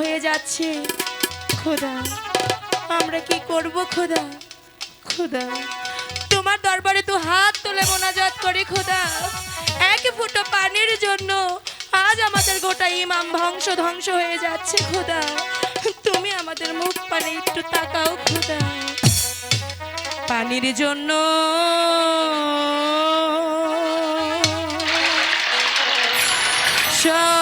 হয়ে যাচ্ছে। খোদা, আমরা কি করব খোদা? খোদা, তোমার দরবারে তো হাত তুলে মোনাজাত করি খোদা। এক ফুটো পানির জন্য আজ আমাদের গোটা ইমাম ধ্বংস ধ্বংস হয়ে যাচ্ছে খোদা। তুমি আমাদের মুখ পানে একটু তাকাও খোদা। পানির জন্য সব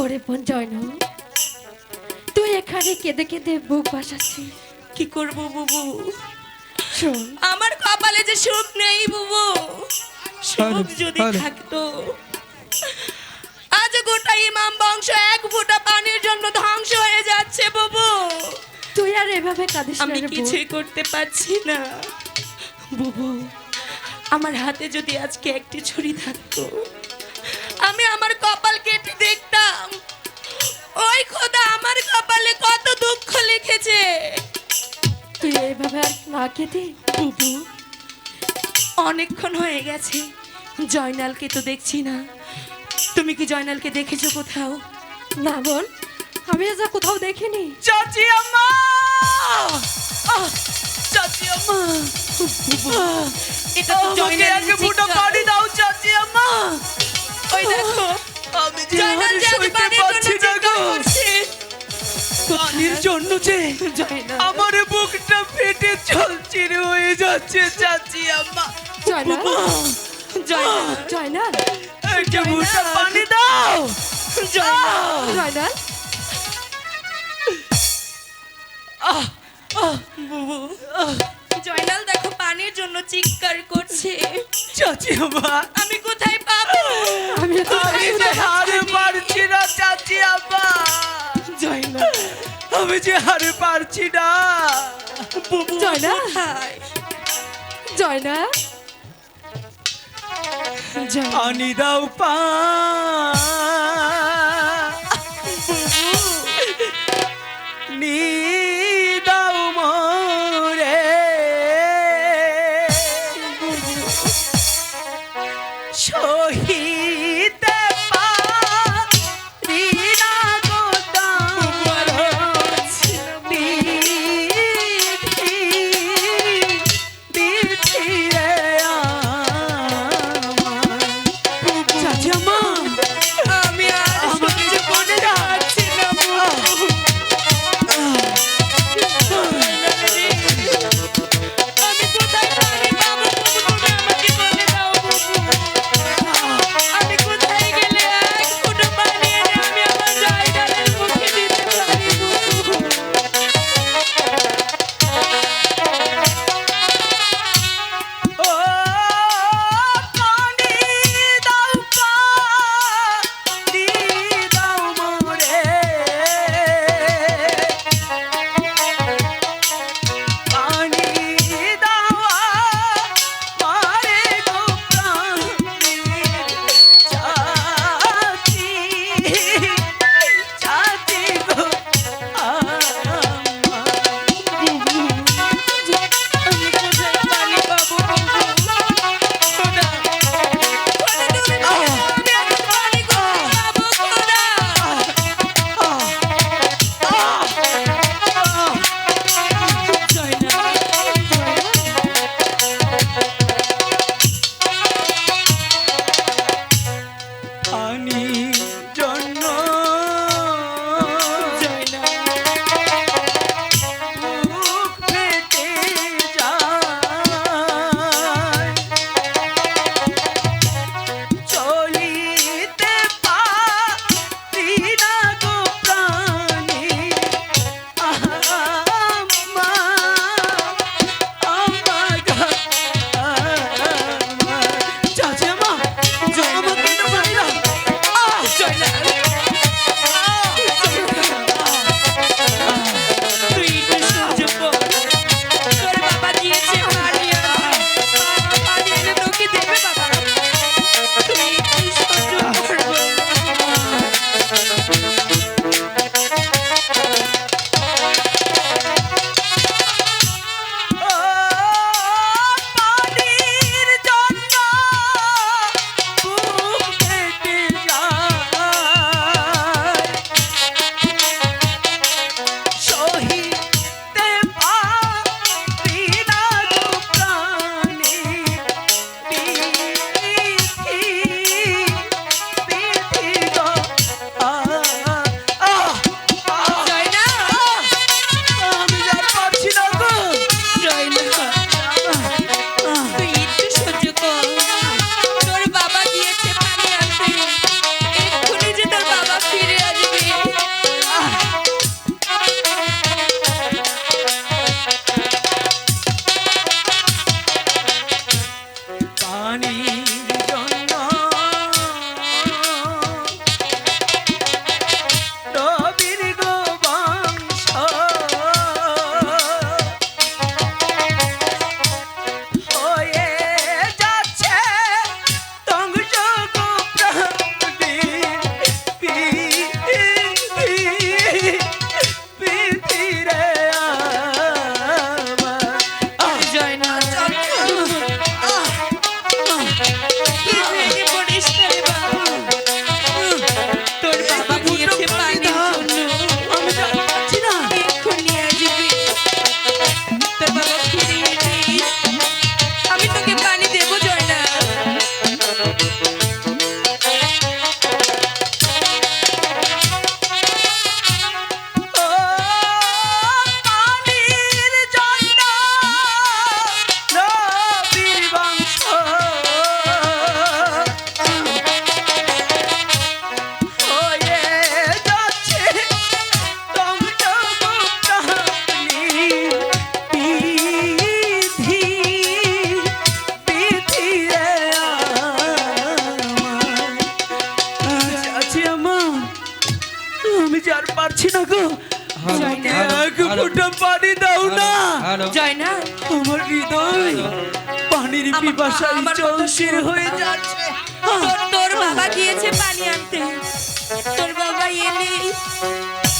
ওরে বোন জয়নু তুই এখানে কেঁদে কেঁদে বুক বাসাচ্ছিস। কি করব বুবু? শোন। আমার কপালে যে সুখ নেই বুবু সুখ যদি থাকতো আজ গোটা ইমাম বংশ এক ফোঁটা পানির জন্য ধ্বংস হয়ে যাচ্ছে বুবু। তুই আর এভাবে কাঁদিস না আমি কিছুই করতে পারছি না। বুবু আমার হাতে যদি আজকে একটি ছুরি থাকতো আমি আমার কপাল কেটে দেখতাম। ওই খোদা আমার কপালে কত দুঃখ লিখেছে। তুই এইভাবে আর না কেঁদে বুবু? অনেকক্ষণ হয়ে গেছে জয়নালকে তো দেখছি না। তুমি কি জয়নালকে দেখেছ কোথাও? না বোন আমি যা কোথাও দেখিনি। চাচি আম্মা! চাচি আম্মা! এটা তো জয়নালের চিৎকার। দাও চাচি আম্মা! ওই দেখো আমি যে আর সইতে পারছি না গো। পানির জন্য যে আমার বুকটা ফেটে চলচির হয়ে যাচ্ছে চাচি আম্মা। জয়নাল একটা মুঠো পানি দাও। জয়নাল জয়নাল বুবু। জয়নাল দেখো পানির জন্য চিৎকার করছে। চাচি আম্মা আমি কোথায় পাবো? আমি তো আমি যে হারে পারছি না চাচি আম্মা জয়নাল আমি যে হারে পারছি না। জয়নাল? কোথায়? জয়নাল জয়নাল পানি দাও পা।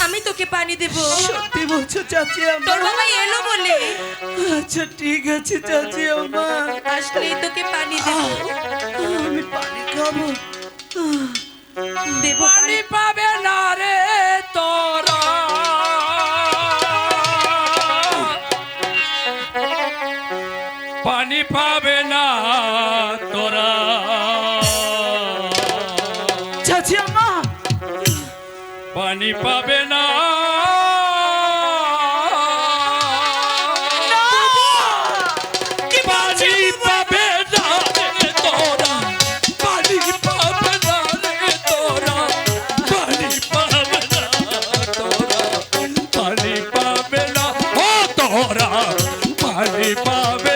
আমি তোকে পানি দেব। সত্যি বলছো চাচি তোর বাবা এলো বলে। আচ্ছা ঠিক আছে চাচি আমার। আসলেই তোকে পানি দেব। আমি পানি খাব। দেব পানি। পাবে না রে তোর। পাবে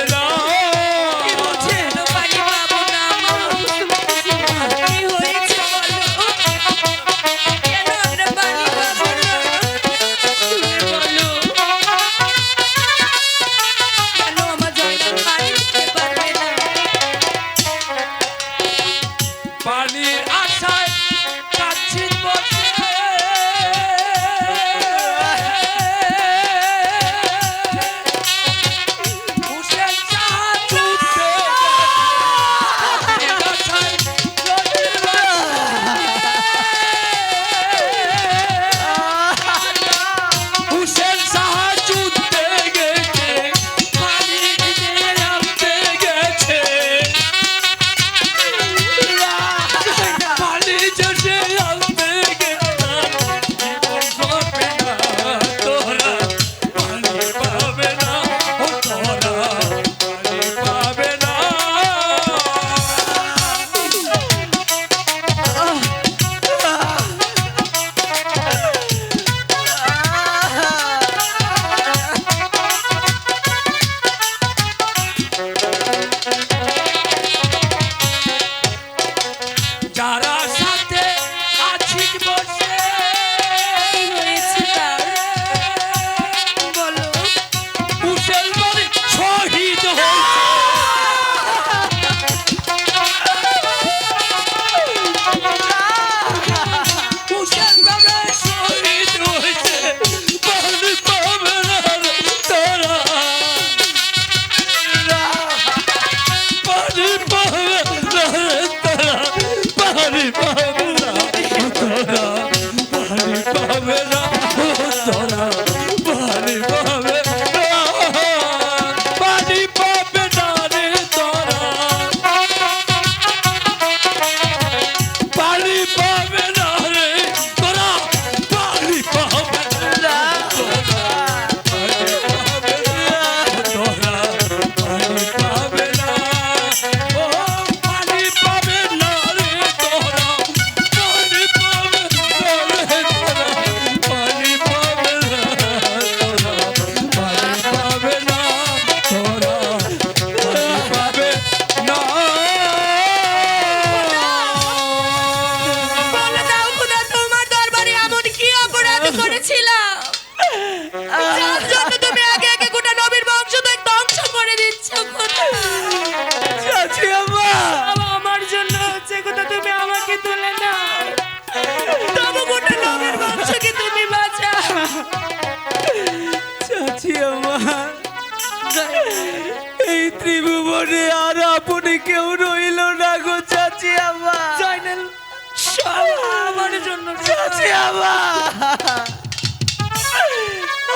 বাবা।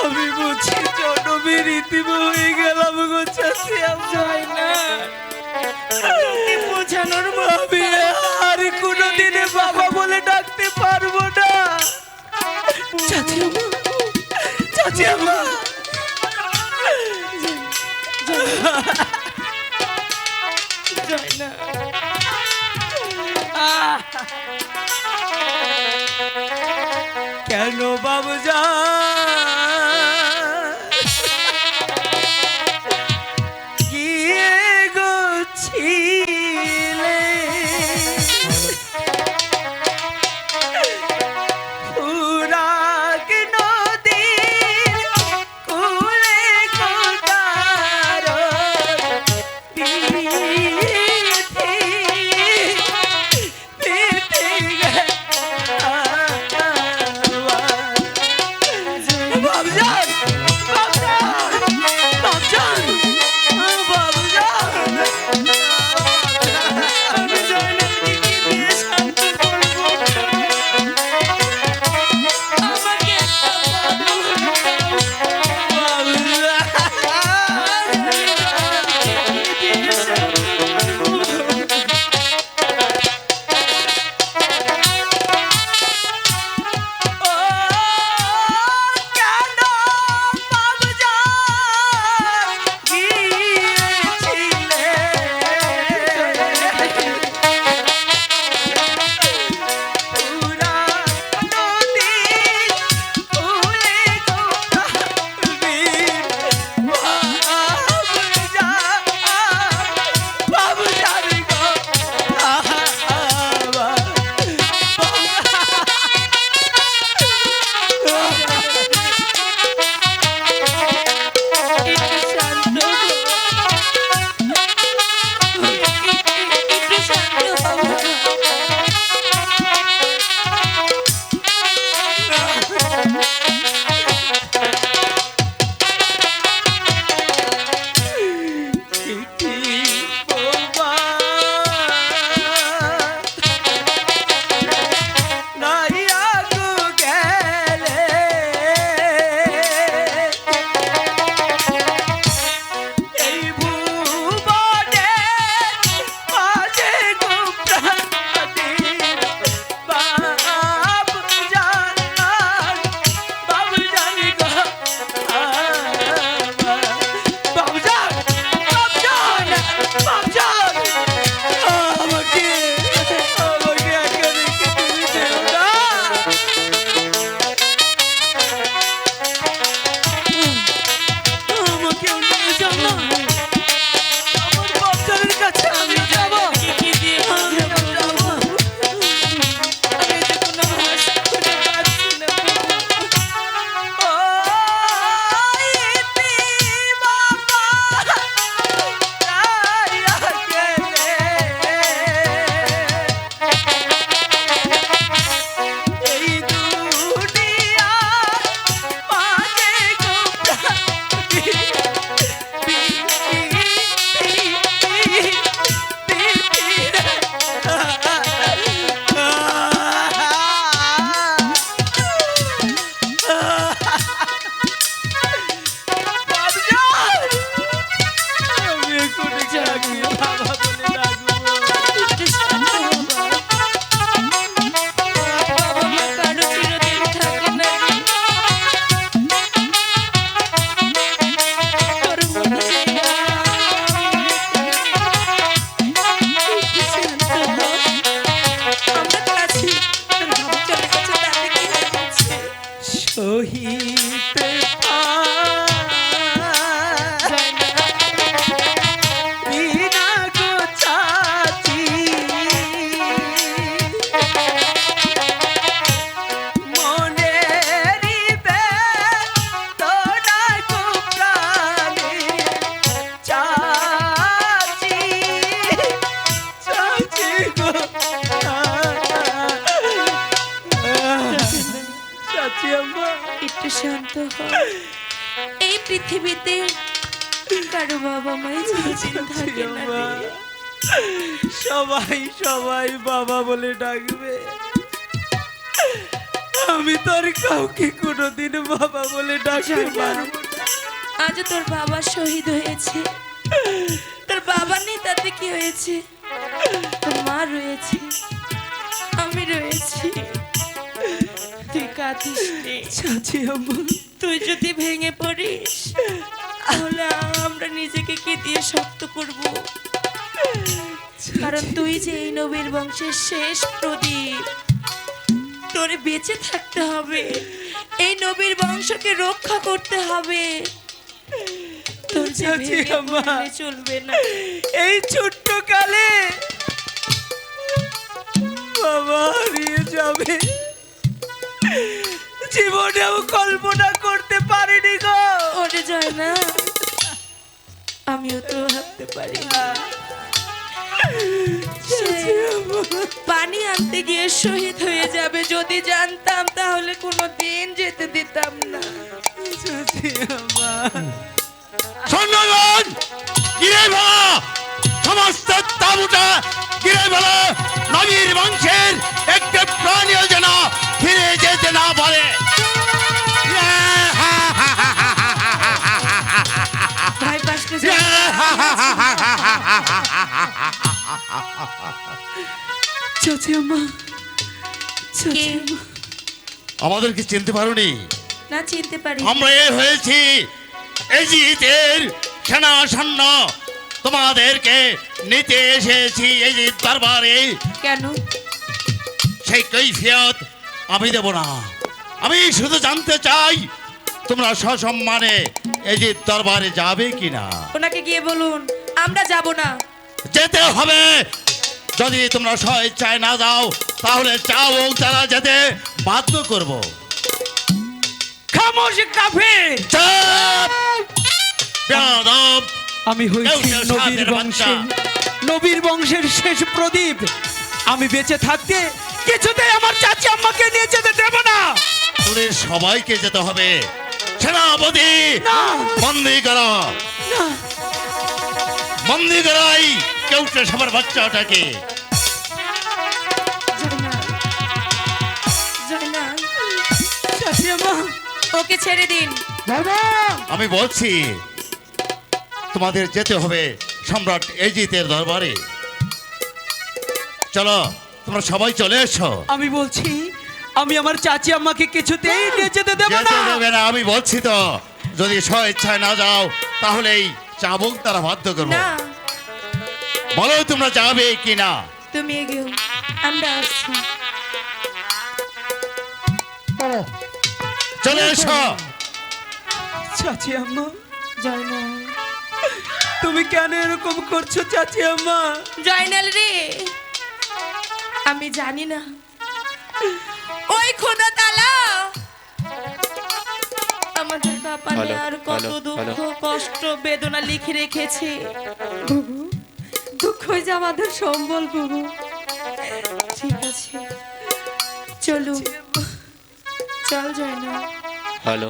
আমি বুঝি জনমের ইতিম হয়ে গেলাম গো চাষিয়াম জয় না। বোঝানোর ভাবে, আর কোনোদিনে বাবা বলে ডাকতে পারব না। চাচিয়ামা চাচিয়ামা কেন বাবু যা থাকে না সবাই সবাই বাবা বলে ডাকবে। আমি তোর কাউকে কোনোদিন বাবা বলে ডাকতে পারব আজ তোর বাবা শহীদ হয়েছে। তোর বাবা নেই তাতে কি হয়েছে? তোর মা রয়েছে। আমি রয়েছি। তুই কাঁদিস তুই যদি ভেঙে পড়িস তাহলে আমরা নিজেকে কে দিয়ে শক্ত করব? কারণ তুই যে এই নবীর বংশের শেষ প্রদীপ তোরে বেঁচে থাকতে হবে। এই নবীর বংশকে রক্ষা করতে হবে। তোর চলবে না। এই ছোট্ট কালে বাবা হারিয়ে যাবে। জীবনেও কল্পনা করতে পারিনি গো। ওরে যায় না আমিও তো ভাবতে পারি না। পানি আনতে গিয়ে শহীদ হয়ে যাবে। যদি জানতাম তাহলে কোনো দিন যেতে দিতাম না। গিরে সমস্ত তাবুটা গিরে ফেলা। নবীর বংশের চাচি আম্মা চাচি আম্মা আমাদেরকে চিনতে পারোনি? না চিনতে পারি আমরা এ হয়েছি এজিতের সেনা সৈন্য তোমাদেরকে নিতে এসেছি দরবারে। কেন? সেই কৈফিয়ত আমি দেব না। আমি শুধু জানতে চাই তোমরা সসম্মানে এজিত দরবারে যাবে কিনা? ওনাকে গিয়ে বলুন আমরা যাব না। যেতে হবে। যদি তোমরা স্বেচ্ছায় না যাও তাহলে চাও তারা যেতে বাধ্য করব। খামোশ কাফের বেয়াদব! আমি হয়েছি নবীর বংশের নবীর বংশের শেষ প্রদীপ। আমি বেঁচে থাকতে কিছুতেই আমার চাচি আম্মাকে নিয়ে যেতে দেব না। তোদের সবাইকে যেতে হবে। সেনাপতি। বন্দি করো। বন্দি করাই। কেউটে সবার বাচ্চাটাকে জয়নাল জয়নাল চাচি আম্মা ওকে ছেড়ে দিন আমি বলছি তোমাদের যেতে হবে সম্রাট এজিতের দরবারে। চলো তোমরা সবাই চলে এসো। আমি বলছি আমি আমার চাচি আম্মাকে কিছুতেই যেতে দেবো না। দেবে না আমি বলছি তো যদি স্ব ইচ্ছায় না যাও তাহলেই এই চাবুক তারা বাধ্য করব। না বলো তোমরা যাবে কি না তুমি এগিয়ে আমরা আসছি। চলে। এসো। চাচি আম্মা। জয়নাল তুমি কেন এরকম করছ চাচি আম্মা? জয়নাল রে আমি জানি না। ওই খোদা তালা! আমাদের কপালে আর কত দুঃখ কষ্ট বেদনা লিখে রেখেছে। দুঃখ যে আমাদের সম্বল বুবু ঠিক আছে। চলো। চল জয়নাল হ্যালো।